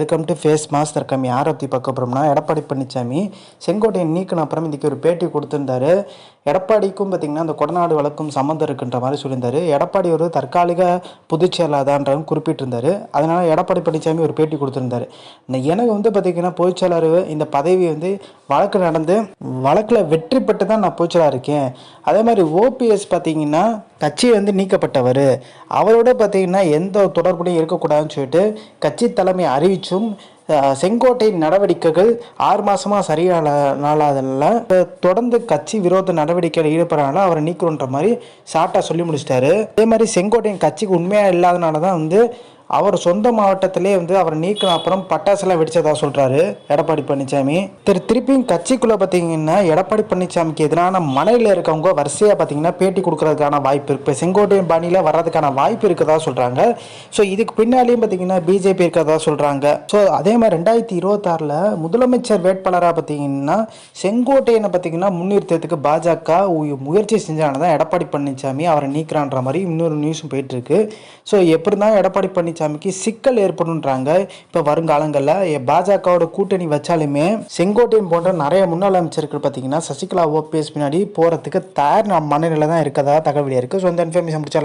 Welcome to face master கம்மி யாரை பற்றி பார்க்க போகிறோம்னா எடப்பாடி பழனிசாமி செங்கோட்டையை நீக்கின அப்புறம் இன்றைக்கி ஒரு பேட்டி கொடுத்துருந்தாரு. எடப்பாடிக்கும் பார்த்திங்கன்னா அந்த கொடநாடு வழக்கும் சம்மந்தம் இருக்குன்ற மாதிரி சொல்லியிருந்தாரு. எடப்பாடி ஒரு தற்காலிக பொதுச் செயலாளர்ன்றதும் குறிப்பிட்டிருந்தாரு. அதனால் எடப்பாடி பழனிசாமி ஒரு பேட்டி கொடுத்துருந்தாரு. இந்த எனக்கு வந்து பார்த்திங்கன்னா பொதுச் செயலாளர் இந்த பதவி வந்து வழக்கு நடந்து வழக்கில் வெற்றி பெற்று தான் நான் பொதுச் செயலாளர் இருக்கேன். அதே மாதிரி ஓபிஎஸ் பார்த்தீங்கன்னா கட்சி வந்து நீக்கப்பட்டவர். அவரோட பார்த்திங்கன்னா எந்த தொடர்புடையும் இருக்கக்கூடாதுன்னு சொல்லிட்டு கட்சி தலைமை அறிவிச்சும் செங்கோட்டையின் செங்கோட்டை நடவடிக்கைகள் ஆறு மாசமா சரியான நாளாதனால தொடர்ந்து கட்சி விரோத நடவடிக்கையில் ஈடுபடுறனால அவரை நீக்கணுன்ற மாதிரி ஷார்ட்டாக சொல்லி முடிச்சிட்டாரு. அதே மாதிரி செங்கோட்டையின் கட்சிக்கு உண்மையாக இல்லாதனால தான் வந்து அவர் சொந்த மாவட்டத்திலே வந்து அவர் நீக்கின அப்புறம் பட்டாசுலாம் வெடிச்சதா சொல்றாரு. எடப்பாடி பழனிசாமி திரு திருப்பியும் கட்சிக்குள்ள பார்த்தீங்கன்னா எடப்பாடி பழனிசாமிக்கு எதிரான மனையில் இருக்கவங்க வரிசையாக பார்த்தீங்கன்னா பேட்டி கொடுக்கறதுக்கான வாய்ப்பு இருக்கு. இப்போ செங்கோட்டையன் பாணியில் வர்றதுக்கான வாய்ப்பு இருக்கதா சொல்றாங்க. ஸோ இதுக்கு பின்னாலேயும் பார்த்தீங்கன்னா பிஜேபி இருக்கிறதா சொல்றாங்க. ஸோ அதே மாதிரி ரெண்டாயிரத்தி இருபத்தாறில் முதலமைச்சர் வேட்பாளராக பார்த்தீங்கன்னா செங்கோட்டையனை பார்த்தீங்கன்னா முன்னிறுத்தத்துக்கு பாஜக முயற்சி செஞ்சானதான் எடப்பாடி பழனிசாமி அவரை நீக்கிறான்ற மாதிரி இன்னொரு நியூஸும் போயிட்டு இருக்கு. ஸோ எப்படி தான் எடப்பாடி பழனிசாமிக்கு சிக்கல் ஏற்படும்ன்றாங்க. இப்போ வருங்காலங்களில் பாஜகவோட கூட்டணி வச்சாலுமே செங்கோட்டையன் போன்ற நிறைய முன்னாள் அமைச்சர்கள் பார்த்தீங்கன்னா சசிகலா ஓபிஎஸ் பின்னாடி போகிறதுக்கு தயார் மனநிலை தான் இருக்கதா தகவல் இருக்குது ஸோ இந்த இன்ஃபர்மேஷன் முடிச்சா